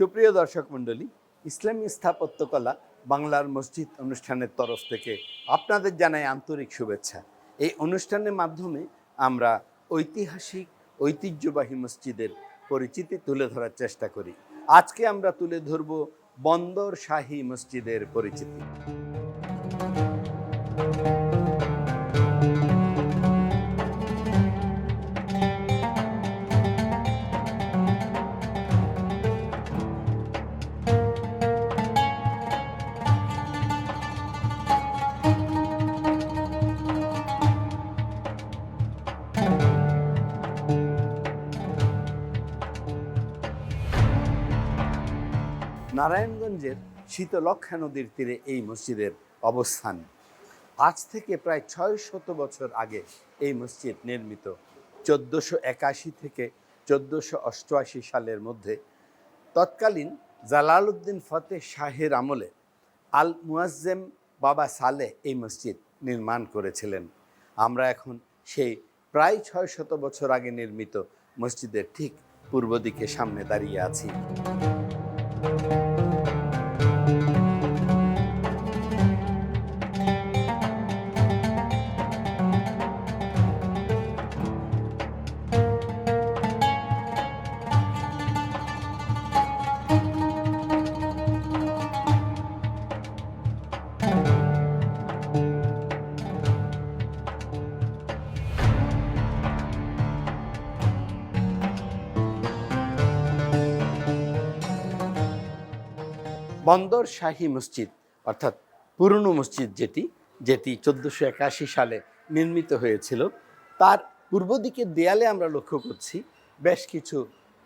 সুপ্রিয় দর্শক মণ্ডলী, ইসলামী স্থাপত্যকলা বাংলার মসজিদ অনুষ্ঠানের তরফ থেকে আপনাদের জানাই আন্তরিক শুভেচ্ছা। এই অনুষ্ঠানের মাধ্যমে আমরা ঐতিহাসিক, ঐতিহ্যবাহী মসজিদের পরিচিতি তুলে ধরার চেষ্টা করি। আজকে আমরা তুলে ধরব বন্দর শাহী মসজিদের পরিচিতি। নারায়ণগঞ্জের শীতলক্ষা নদীর তীরে এই মসজিদের অবস্থান। আজ থেকে প্রায় ছয় শত বছর আগে এই মসজিদ নির্মিত। চোদ্দোশো একাশি থেকে চোদ্দোশো অষ্টআশি সালের মধ্যে তৎকালীন জালালউদ্দিন ফতেহ শাহের আমলে আল মুয়াজ্জেম বাবা সালে এই মসজিদ নির্মাণ করেছিলেন। আমরা এখন সেই প্রায় ছয় শত বছর আগে নির্মিত মসজিদের ঠিক পূর্ব দিকে সামনে দাঁড়িয়ে আছি। বন্দর শাহী মসজিদ, অর্থাৎ পুরনো মসজিদ যেটি যেটি চোদ্দোশো একাশি সালে নির্মিত হয়েছিল। তার পূর্ব দিকের দেয়ালে আমরা লক্ষ্য করছি, বেশ কিছু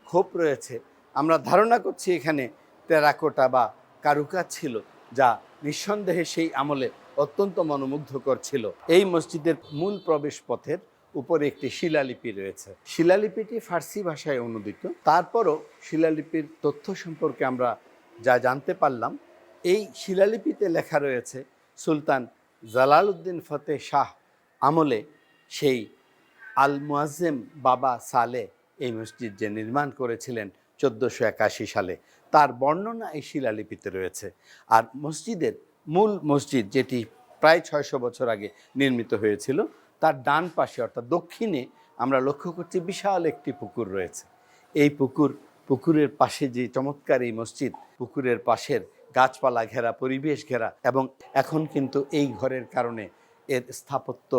খোপ রয়েছে। আমরা ধারণা করছি এখানে টেরাকোটা বা কারুকাজ ছিল, যা নিঃসন্দেহে সেই আমলে অত্যন্ত মনোমুগ্ধকর ছিল। এই মসজিদের মূল প্রবেশ পথের উপরে একটি শিলালিপি রয়েছে। শিলালিপিটি ফার্সি ভাষায় অনুদিত। তারপরও শিলালিপির তথ্য সম্পর্কে আমরা যা জানতে পারলাম, এই শিলালিপিতে লেখা রয়েছে, সুলতান জালালউদ্দিন ফতেহ শাহ আমলে সেই আল মুয়াজ্জেম বাবা সালে এই মসজিদ যে নির্মাণ করেছিলেন চোদ্দোশো একাশি সালে। তার বর্ণনা এই শিলালিপিতে রয়েছে। আর মসজিদের মূল মসজিদ যেটি প্রায় ছয়শো বছর আগে নির্মিত হয়েছিল, তার ডান পাশে অর্থাৎ দক্ষিণে আমরা লক্ষ্য করছি বিশাল একটি পুকুর রয়েছে। এই পুকুর পুকুরের পাশে যে চমৎকার এই মসজিদ, পুকুরের পাশের গাছপালা ঘেরা, পরিবেশ ঘেরা এবং এখন কিন্তু এই ঘরের কারণে এর স্থাপত্য,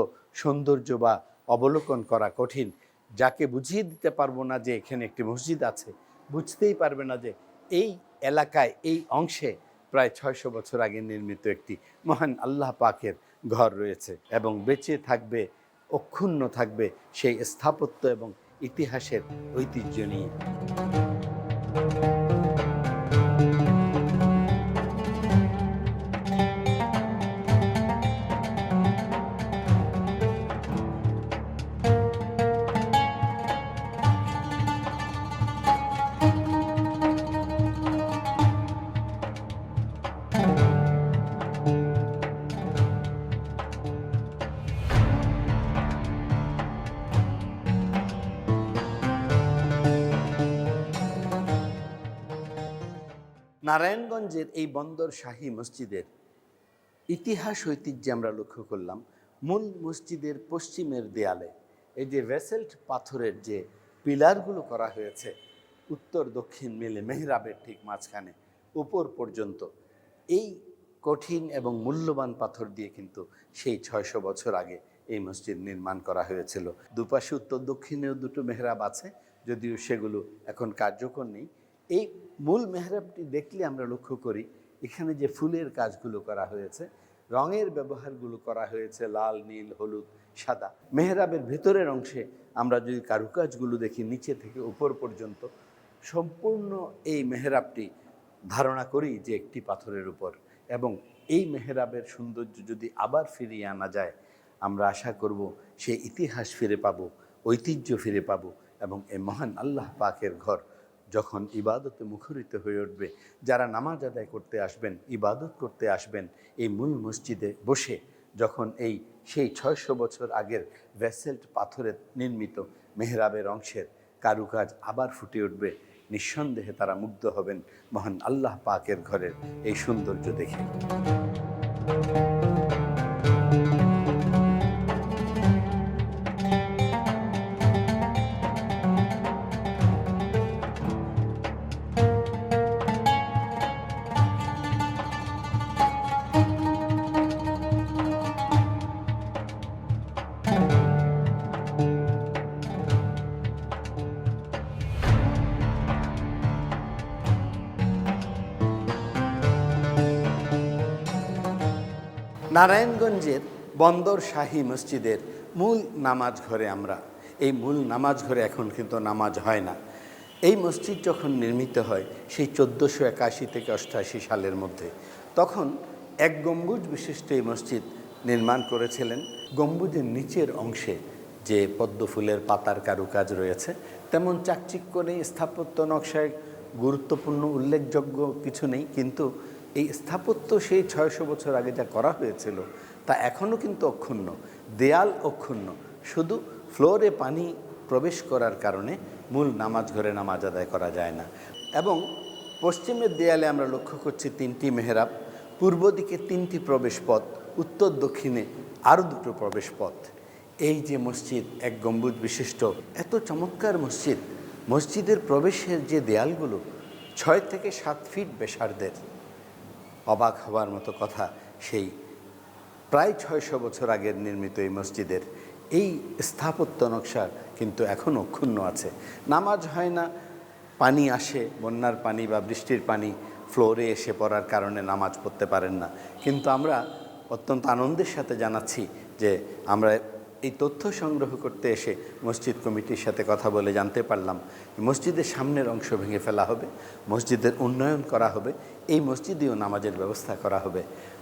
সৌন্দর্য বা অবলোকন করা কঠিন। যাকে বুঝিয়ে দিতে পারব না যে এখানে একটি মসজিদ আছে, বুঝতেই পারবে না যে এই এলাকায়, এই অংশে প্রায় ছয়শো বছর আগে নির্মিত একটি মহান আল্লাহ পাকের ঘর রয়েছে এবং বেঁচে থাকবে, অক্ষুণ্ণ থাকবে সেই স্থাপত্য এবং ইতিহাসের ঐতিহ্য নিয়ে। নারায়ণগঞ্জের এই বন্দর শাহী মসজিদের ইতিহাস ঐতিহ্যে আমরা লক্ষ্য করলাম। মূল মসজিদের পশ্চিমের দেয়ালে এই যে ভেসেল্ট পাথরের যে পিলারগুলো করা হয়েছে, উত্তর, দক্ষিণ, মিলে মেহরাবের ঠিক মাঝখানে, উপর পর্যন্ত, এই কঠিন এবং মূল্যবান পাথর দিয়ে কিন্তু সেই ছয়শো বছর আগে এই মসজিদ নির্মাণ করা হয়েছিল। দুপাশে উত্তর, দক্ষিণেও দুটো মেহরাব আছে, যদিও সেগুলো এখন কার্যকর নেই। এই মূল মেহরাবটি দেখলে আমরা লক্ষ্য করি, এখানে যে ফুলের কাজগুলো করা হয়েছে, রঙের ব্যবহারগুলো করা হয়েছে, লাল, নীল, হলুদ, সাদা। মেহরাবের ভেতরের অংশে আমরা যদি কারুকাজগুলো দেখি, নিচে থেকে উপর পর্যন্ত, সম্পূর্ণ এই মেহরাবটি ধারণা করি যে একটি পাথরের উপর। এবং এই মেহরাবের সৌন্দর্য যদি আবার ফিরিয়ে আনা যায়, আমরা আশা করব সে ইতিহাস ফিরে পাব, ঐতিহ্য ফিরে পাবো এবং এই মহান আল্লাহ পাকের ঘর যখন ইবাদতে মুখরিত হয়ে উঠবে, যারা নামাজ আদায় করতে আসবেন, ইবাদত করতে আসবেন, এই মূল মসজিদে বসে যখন এই সেই ছয়শো বছর আগের ভেসেল্ট পাথরের নির্মিত মেহরাবের অংশের কারুকাজ আবার ফুটে উঠবে, নিঃসন্দেহে তারা মুগ্ধ হবেন মহান আল্লাহ পাকের ঘরের এই সৌন্দর্য দেখে। নারায়ণগঞ্জের বন্দর শাহী মসজিদের মূল নামাজ ঘরে আমরা। এই মূল নামাজ ঘরে এখন কিন্তু নামাজ হয় না। এই মসজিদ যখন নির্মিত হয় সেই চোদ্দোশো একাশি থেকে অষ্টাশি সালের মধ্যে, তখন এক গম্বুজ বিশিষ্ট এই মসজিদ নির্মাণ করেছিলেন। গম্বুজের নিচের অংশে যে পদ্ম ফুলের পাতার কারুকাজ রয়েছে, তেমন চাকচিক করে স্থাপত্য নকশায় গুরুত্বপূর্ণ উল্লেখযোগ্য কিছু নেই, কিন্তু এই স্থাপত্য সেই ছয়শো বছর আগে যা করা হয়েছিল, তা এখনও কিন্তু অক্ষুণ্ণ, দেয়াল অক্ষুণ্ণ। শুধু ফ্লোরে পানি প্রবেশ করার কারণে মূল নামাজ ঘরে নামাজ আদায় করা যায় না। এবং পশ্চিমের দেয়ালে আমরা লক্ষ্য করছি তিনটি মেহরাব, পূর্ব দিকে তিনটি প্রবেশ পথ, উত্তর দক্ষিণে আরও দুটো প্রবেশ পথ। এই যে মসজিদ, এক গম্বুজ বিশিষ্ট, এত চমৎকার মসজিদ। মসজিদের প্রবেশের যে দেয়ালগুলো, ছয় থেকে সাত ফিট বেসারদের। অবাক হওয়ার মতো কথা সেই প্রায় ছয়শো বছর আগের নির্মিত এই মসজিদের এই স্থাপত্য নকশা কিন্তু এখনও ক্ষুণ্ণ আছে। নামাজ হয় না, পানি আসে, বন্যার পানি বা বৃষ্টির পানি ফ্লোরে এসে পড়ার কারণে নামাজ পড়তে পারেন না। কিন্তু আমরা অত্যন্ত আনন্দের সাথে জানাচ্ছি যে আমরা এই তথ্য সংগ্রহ করতে এসে মসজিদ কমিটির সাথে কথা বলে জানতে পারলাম, মসজিদের সামনের অংশ ভেঙে ফেলা হবে, মসজিদের উন্নয়ন করা হবে, এই মসজিদেও নামাজের ব্যবস্থা করা হবে।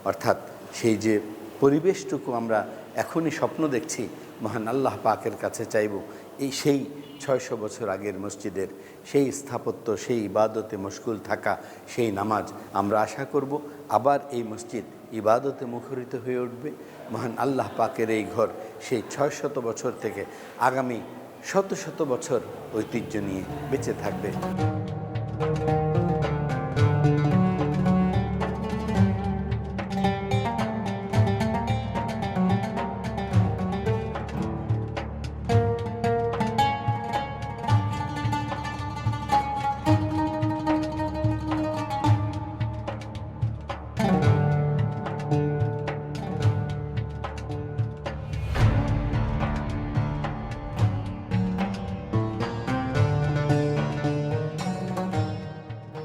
অর্থাৎ সেই যে পরিবেশটুকু আমরা এখনই স্বপ্ন দেখছি, মহান আল্লাহ পাকের কাছে চাইব, এই সেই ছয়শো বছর আগের মসজিদের সেই স্থাপত্য, সেই ইবাদতে মুশকুল থাকা সেই নামাজ আমরা আশা করব, আবার এই মসজিদ ইবাদতে মুখরিত হয়ে উঠবে। মহান আল্লাহ পাকের এই ঘর সেই ছয় শত বছর থেকে আগামী শত শত বছর ঐতিহ্য নিয়ে বেঁচে থাকবে।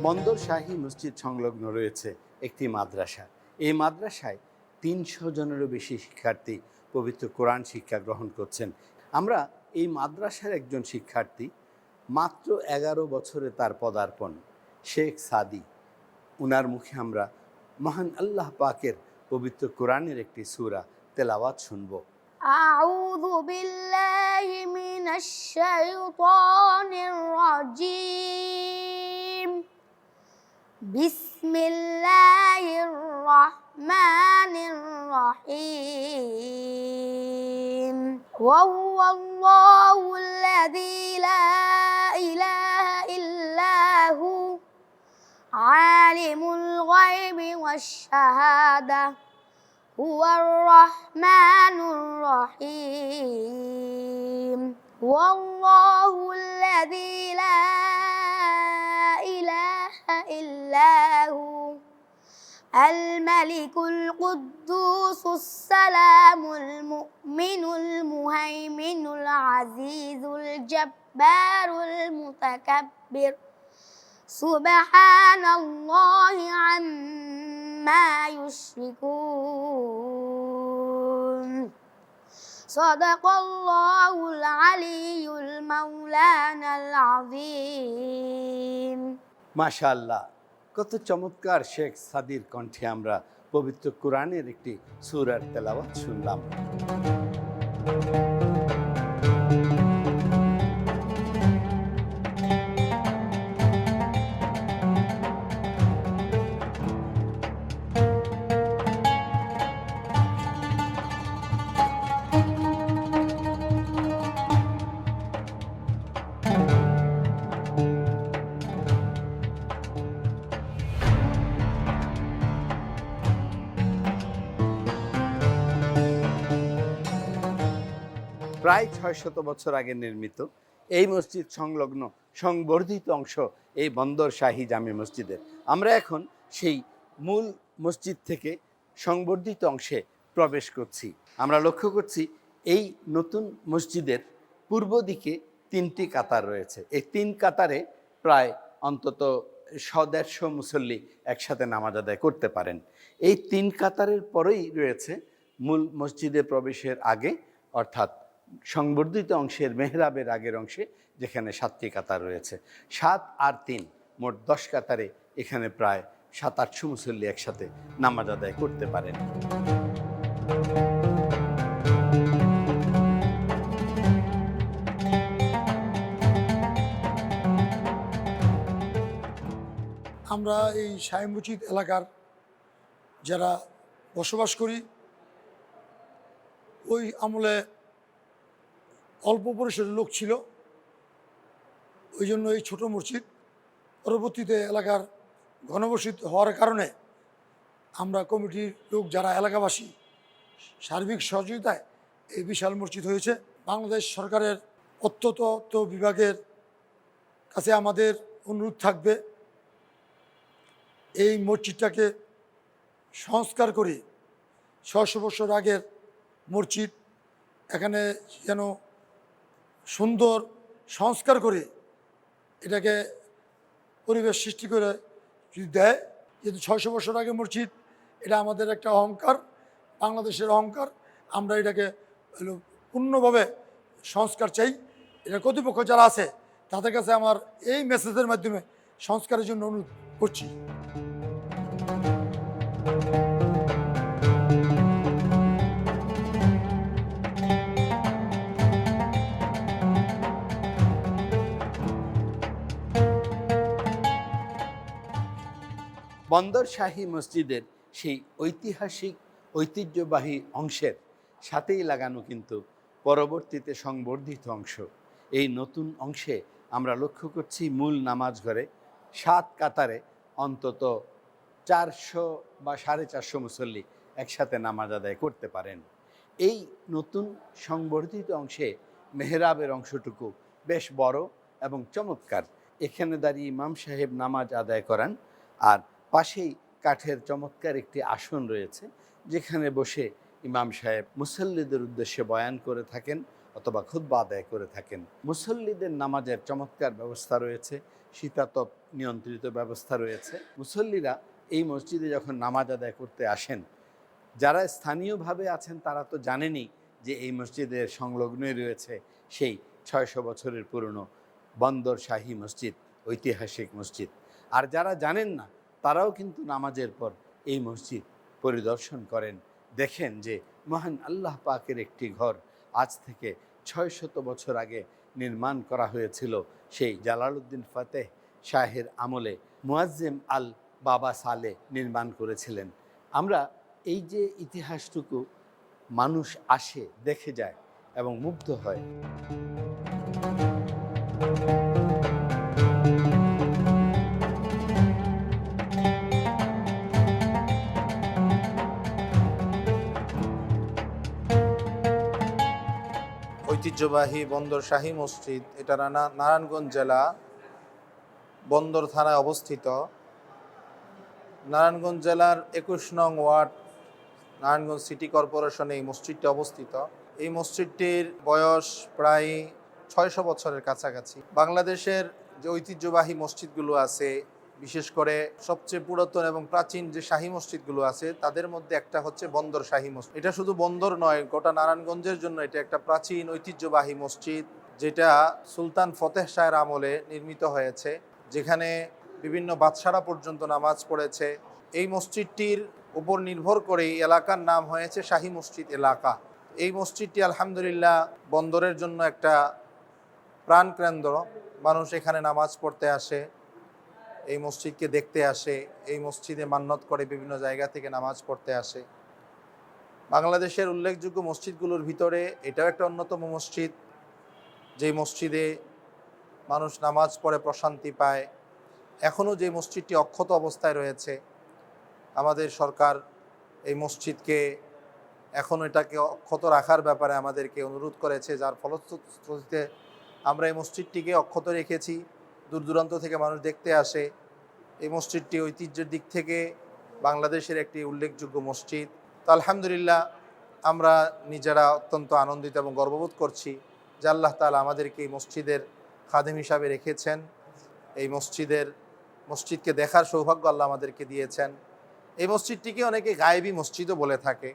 বন্দর শাহী মসজিদ সংলগ্ন রয়েছে একটি মাদ্রাসা এই মাদ্রাসায় তিনশো জনেরও বেশি শিক্ষার্থী পবিত্র কোরআন শিক্ষা গ্রহণ করছেন আমরা এই মাদ্রাসার একজন শিক্ষার্থী মাত্র এগারো বছরে তার পদার্পণ শেখ সাদি উনার মুখে আমরা মহান আল্লাহ পাকের পবিত্র কোরআনের একটি সূরা তেলাওয়াত শুনবো أعوذ بالله من الشيطان الرجيم بسم الله الرحمن الرحيم. وهو الله الذي لا إله إلا هو عالم الغيب والشهادة هو الرحمن الرحيم. والله الذي لا إلا هو الملك القدوس السلام المؤمن المهيمن العزيز الجبار المتكبر. سبحان الله عما يشركون. صدق الله العلي المولانا العظيم. মাশাআল্লাহ। কত চমৎকার শেখ সাদির কণ্ঠে আমরা পবিত্র কোরআনের একটি সুরার তেলাওয়াত শুনলাম। প্রায় ছয় শত বছর আগে নির্মিত এই মসজিদ সংলগ্ন সংবর্ধিত অংশ এই বন্দর শাহী জামে মসজিদের। আমরা এখন সেই মূল মসজিদ থেকে সংবর্ধিত অংশে প্রবেশ করছি। আমরা লক্ষ্য করছি এই নতুন মসজিদের পূর্ব দিকে তিনটি কাতার রয়েছে। এই তিন কাতারে প্রায় অন্তত শ দেড়শো মুসল্লি একসাথে নামাজ আদায় করতে পারেন। এই তিন কাতারের পরেই রয়েছে মূল মসজিদে প্রবেশের আগে, অর্থাৎ সংবর্ধিত অংশের মেহরাবের আগের অংশে, যেখানে সাতটি কাতার রয়েছে। সাত আর তিন, মোট দশ কাতারে এখানে প্রায় সাত আটশো মুসল্লি একসাথে নামাজ আদায় করতে পারেন। আমরা এই সাহেবুচিত এলাকার যারা বসবাস করি, ওই আমলে অল্প পরিসরের লোক ছিল। ওই জন্য এই ছোট মসজিদ পরবর্তীতে এলাকার ঘনবসিত হওয়ার কারণে আমরা কমিটির লোক যারা এলাকাবাসী সার্বিক সহযোগিতায় এই বিশাল মসজিদ হয়েছে। বাংলাদেশ সরকারের অত্যতত্ত্ব বিভাগের কাছে আমাদের অনুরোধ থাকবে এই মসজিদটাকে সংস্কার করে ছশো বছর আগের মসজিদ। এখানে যেন সুন্দর সংস্কার করে এটাকে পরিবেশ সৃষ্টি করে যদি দেয়, যেহেতু ছয়শো বছর আগে মসজিদ, এটা আমাদের একটা অহংকার, বাংলাদেশের অহংকার। আমরা এটাকে পূর্ণভাবে সংস্কার চাই। এটা কর্তৃপক্ষ যারা আছে, তাদের কাছে আমার এই মেসেজের মাধ্যমে সংস্কারের জন্য অনুরোধ করছি। বন্দর শাহী মসজিদের সেই ঐতিহাসিক, ঐতিহ্যবাহী অংশের সাথেই লাগানো কিন্তু পরবর্তীতে সংবর্ধিত অংশ। এই নতুন অংশে আমরা লক্ষ্য করছি মূল নামাজ ঘরে সাত কাতারে অন্তত চারশো বা সাড়ে চারশো মুসল্লি একসাথে নামাজ আদায় করতে পারেন। এই নতুন সংবর্ধিত অংশে মেহরাবের অংশটুকু বেশ বড় এবং চমৎকার। এখানে দাঁড়িয়ে ইমাম সাহেব নামাজ আদায় করান আর পাশেই কাঠের চমৎকার একটি আসন রয়েছে, যেখানে বসে ইমাম সাহেব মুসল্লিদের উদ্দেশ্যে বয়ান করে থাকেন অথবা খুদ্া আদায় করে থাকেন। মুসল্লিদের নামাজের চমৎকার ব্যবস্থা রয়েছে, শীতাতপ নিয়ন্ত্রিত ব্যবস্থা রয়েছে। মুসল্লিরা এই মসজিদে যখন নামাজ আদায় করতে আসেন, যারা স্থানীয়ভাবে আছেন তারা তো জানেনই যে এই মসজিদের সংলগ্নই রয়েছে সেই ছয়শো বছরের পুরনো বন্দর শাহী মসজিদ, ঐতিহাসিক মসজিদ। আর যারা জানেন না তারাও কিন্তু নামাজের পর এই মসজিদ পরিদর্শন করেন। দেখেন যে মহান আল্লাহ পাকের একটি ঘর আজ থেকে ছয় শত বছর আগে নির্মাণ করা হয়েছিল। সেই জালালউদ্দিন ফতেহ শাহের আমলে মুয়াজ্জেম আল বাবা সালে নির্মাণ করেছিলেন। আমরা এই যে ইতিহাসটুকু মানুষ আসে, দেখে যায় এবং মুগ্ধ হয়। ঐতিহ্যবাহী বন্দর শাহী মসজিদ, এটা নারায়ণগঞ্জ জেলা বন্দর থানায় অবস্থিত। নারায়ণগঞ্জ জেলার একুশ নং ওয়ার্ড, নারায়ণগঞ্জ সিটি কর্পোরেশনে এই মসজিদটি অবস্থিত। এই মসজিদটির বয়স প্রায় ছয়শো বছরের কাছাকাছি। বাংলাদেশের যে ঐতিহ্যবাহী মসজিদগুলো আছে বিশেষ করে সবচেয়ে পুরাতন এবং প্রাচীন যে শাহী মসজিদগুলো আছে, তাদের মধ্যে একটা হচ্ছে বন্দর শাহী মসজিদ। এটা শুধু বন্দর নয়, গোটা নারায়ণগঞ্জের জন্য এটা একটা প্রাচীন ঐতিহ্যবাহী মসজিদ, যেটা সুলতান ফতেহ শাহের আমলে নির্মিত হয়েছে, যেখানে বিভিন্ন বাদশারা পর্যন্ত নামাজ পড়েছে। এই মসজিদটির উপর নির্ভর করে এলাকার নাম হয়েছে শাহী মসজিদ এলাকা। এই মসজিদটি আলহামদুলিল্লাহ বন্দরের জন্য একটা প্রাণকেন্দ্র। মানুষ এখানে নামাজ পড়তে আসে। এই মসজিদকে দেখতে আসে, এই মসজিদে মান্নত করে বিভিন্ন জায়গা থেকে নামাজ পড়তে আসে। বাংলাদেশের উল্লেখযোগ্য মসজিদগুলোর ভিতরে এটাও একটা অন্যতম মসজিদ, যেই মসজিদে মানুষ নামাজ পড়ে প্রশান্তি পায়। এখনও যে মসজিদটি অক্ষত অবস্থায় রয়েছে, আমাদের সরকার এই মসজিদকে এখন এটাকে অক্ষত রাখার ব্যাপারে আমাদেরকে অনুরোধ করেছে, যার ফলশ্রুতিতে আমরা এই মসজিদটিকে অক্ষত রেখেছি। দূর দূরান্ত থেকে মানুষ দেখতে আসে। এই মসজিদটি ঐতিহ্যের দিক থেকে বাংলাদেশের একটি উল্লেখযোগ্য মসজিদ। তো আলহামদুলিল্লাহ, আমরা নিজেরা অত্যন্ত আনন্দিত এবং গর্ববোধ করছি যে আল্লাহ তালা আমাদেরকে এই মসজিদের খাদেম হিসাবে রেখেছেন। এই মসজিদের, মসজিদকে দেখার সৌভাগ্য আল্লাহ আমাদেরকে দিয়েছেন। এই মসজিদটিকে অনেকে গায়েবী মসজিদও বলে থাকে।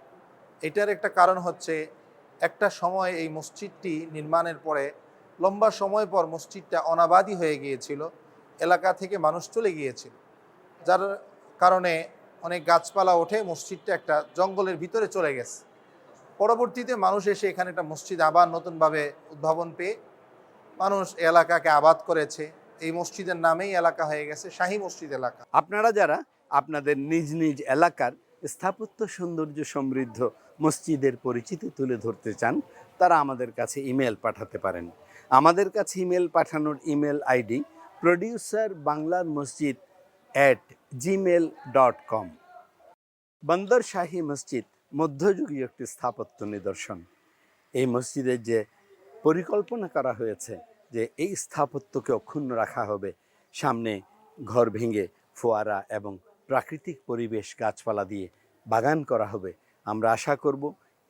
এটার একটা কারণ হচ্ছে, একটা সময় এই মসজিদটি নির্মাণের পরে লম্বা সময় পর মসজিদটা অনাবাদী হয়ে গিয়েছিল। এলাকা থেকে মানুষ চলে গিয়েছিল। যার কারণে অনেক গাছপালা ওঠে, মসজিদটা একটা জঙ্গলের ভিতরে চলে গেছে। পরবর্তীতে মানুষ এসে এখানে একটা মসজিদ আবার নতুনভাবে উদ্ভাবন পেয়ে মানুষ এলাকাকে আবাদ করেছে। এই মসজিদের নামেই এলাকা হয়ে গেছে শাহী মসজিদ এলাকা। আপনারা যারা আপনাদের নিজ নিজ এলাকার স্থাপত্য সৌন্দর্য সমৃদ্ধ মসজিদের পরিচিতি তুলে ধরতে চান, তারা আমাদের কাছে ইমেল পাঠাতে পারেন। আমাদের কাছে ইমেল পাঠানোর ইমেল আইডি প্রডিউসার বাংলার মসজিদ অ্যাট জিমেল ডট কম বন্দর শাহী মসজিদ মধ্যযুগীয় একটি স্থাপত্য নিদর্শন। এই মসজিদের যে পরিকল্পনা করা হয়েছে যে এই স্থাপত্যকে অক্ষুণ্ণ রাখা হবে, সামনে ঘর ভেঙে ফোয়ারা এবং প্রাকৃতিক পরিবেশ গাছপালা দিয়ে বাগান করা হবে, আমরা আশা করব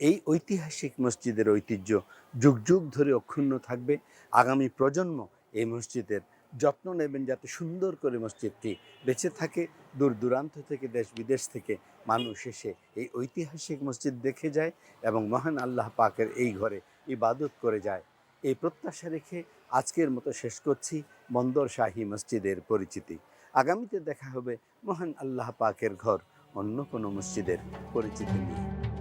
এই ঐতিহাসিক মসজিদের ঐতিহ্য যুগ যুগ ধরে অক্ষুণ্ণ থাকবে। আগামী প্রজন্ম এই মসজিদের যত্ন নেবেন যাতে সুন্দর করে মসজিদটি বেঁচে থাকে। দূর দূরান্ত থেকে, দেশ বিদেশ থেকে মানুষ এসে এই ঐতিহাসিক মসজিদ দেখে যায় এবং মহান আল্লাহ পাকের এই ঘরে ইবাদত করে যায়। এই প্রত্যাশা রেখে আজকের মতো শেষ করছি বন্দর শাহী মসজিদের পরিচিতি। আগামীতে দেখা হবে মহান আল্লাহ পাকের ঘর, অন্য কোনো মসজিদের পরিচিতি নিয়ে।